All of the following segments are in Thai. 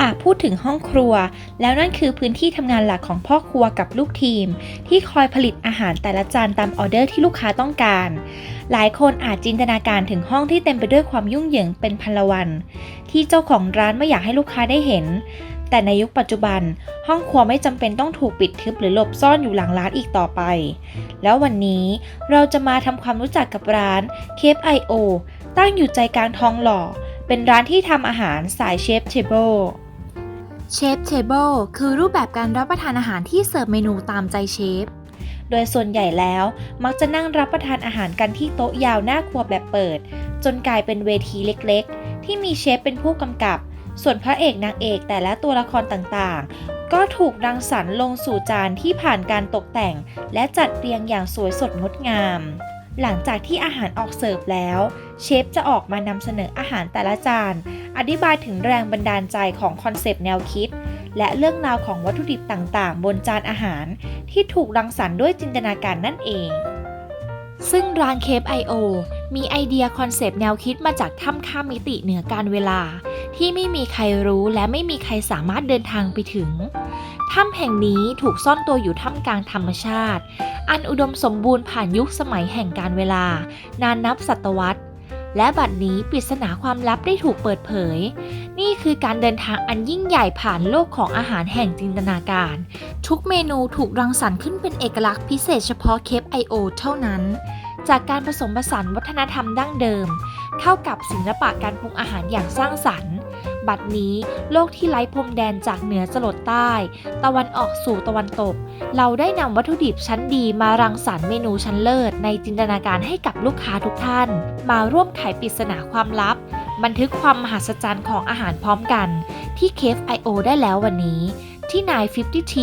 หากพูดถึงห้องครัว แล้วนั่นคือพื้นที่ทำงานหลักของพ่อครัวกับลูกทีม ที่คอยผลิตอาหารแต่ละจานตามออเดอร์ที่ลูกค้าต้องการ หลายคนอาจจินตนาการถึงห้องที่เต็มไปด้วยความยุ่งเหยิงเป็นพันละวัน ที่เจ้าของร้านไม่อยากให้ลูกค้าได้เห็น แต่ในยุคปัจจุบัน ห้องครัวไม่จำเป็นต้องถูกปิดทึบหรือหลบซ่อนอยู่หลังร้านอีกต่อไป แล้ววันนี้เราจะมาทำความรู้จักกับร้าน c a p e I.O. ตั้งอยู่ใจกลางทองหล่อเป็นร้านที่ทำอาหารสายเชฟเทเบิล เชฟเทเบิลคือรูปแบบการรับประทานอาหารที่เสิร์ฟเมนูตามใจเชฟ โดยส่วนใหญ่แล้วมักจะนั่งรับประทานอาหารกันที่โต๊ะยาวหน้าครัวแบบเปิด จนกลายเป็นเวทีเล็กๆ ที่มีเชฟเป็นผู้กำกับ ส่วนพระเอกนางเอกแต่ละตัวละครต่างๆ ก็ถูกรังสรรค์ลงสู่จานที่ผ่านการตกแต่ง และจัดเรียงอย่างสวยสดงดงามหลังจากที่อาหารออกเสิร์ฟแล้ว เชฟจะออกมานำเสนออาหารแต่ละจาน อธิบายถึงแรงบันดาลใจของคอนเซปต์แนวคิด และเรื่องราวของวัตถุดิบต่างๆ บนจานอาหาร ที่ถูกรังสรรค์ด้วยจินตนาการนั่นเอง ซึ่งร้านเคป I.O. มีไอเดียคอนเซปต์แนวคิดมาจากถ้ำข้ามมิติเหนือการเวลา ที่ไม่มีใครรู้และไม่มีใครสามารถเดินทางไปถึงถ้ำแห่งนี้ถูกซ่อนตัวอยู่ท่ามกลางธรรมชาติ อันอุดมสมบูรณ์ผ่านยุคสมัยแห่งการเวลา นานนับศตวรรษ และบัดนี้ปริศนาความลับได้ถูกเปิดเผย นี่คือการเดินทางอันยิ่งใหญ่ผ่านโลกของอาหารแห่งจินตนาการ ทุกเมนูถูกรังสรรค์ขึ้นเป็นเอกลักษณ์พิเศษเฉพาะเคปไอโอเท่านั้น จากการผสมผสานวัฒนธรรมดั้งเดิม เข้ากับศิลปะการปรุงอาหารอย่างสร้างสรรค์ บัดนี้โลกที่ไร้พรมแดนจากเหนือจรดใต้ ตะวันออกสู่ตะวันตก เราได้นำวัตถุดิบชั้นดีมารังสรรค์เมนูชั้นเลิศ ในจินตนาการให้กับลูกค้าทุกท่าน มาร่วมไขปริศนาความลับ บันทึกความมหัศจรรย์ของอาหารพร้อมกัน ที่เคฟ I.O. ได้แล้ววันนี้ ที่นาย50 T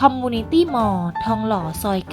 Community Mall ทองหล่อซอย 9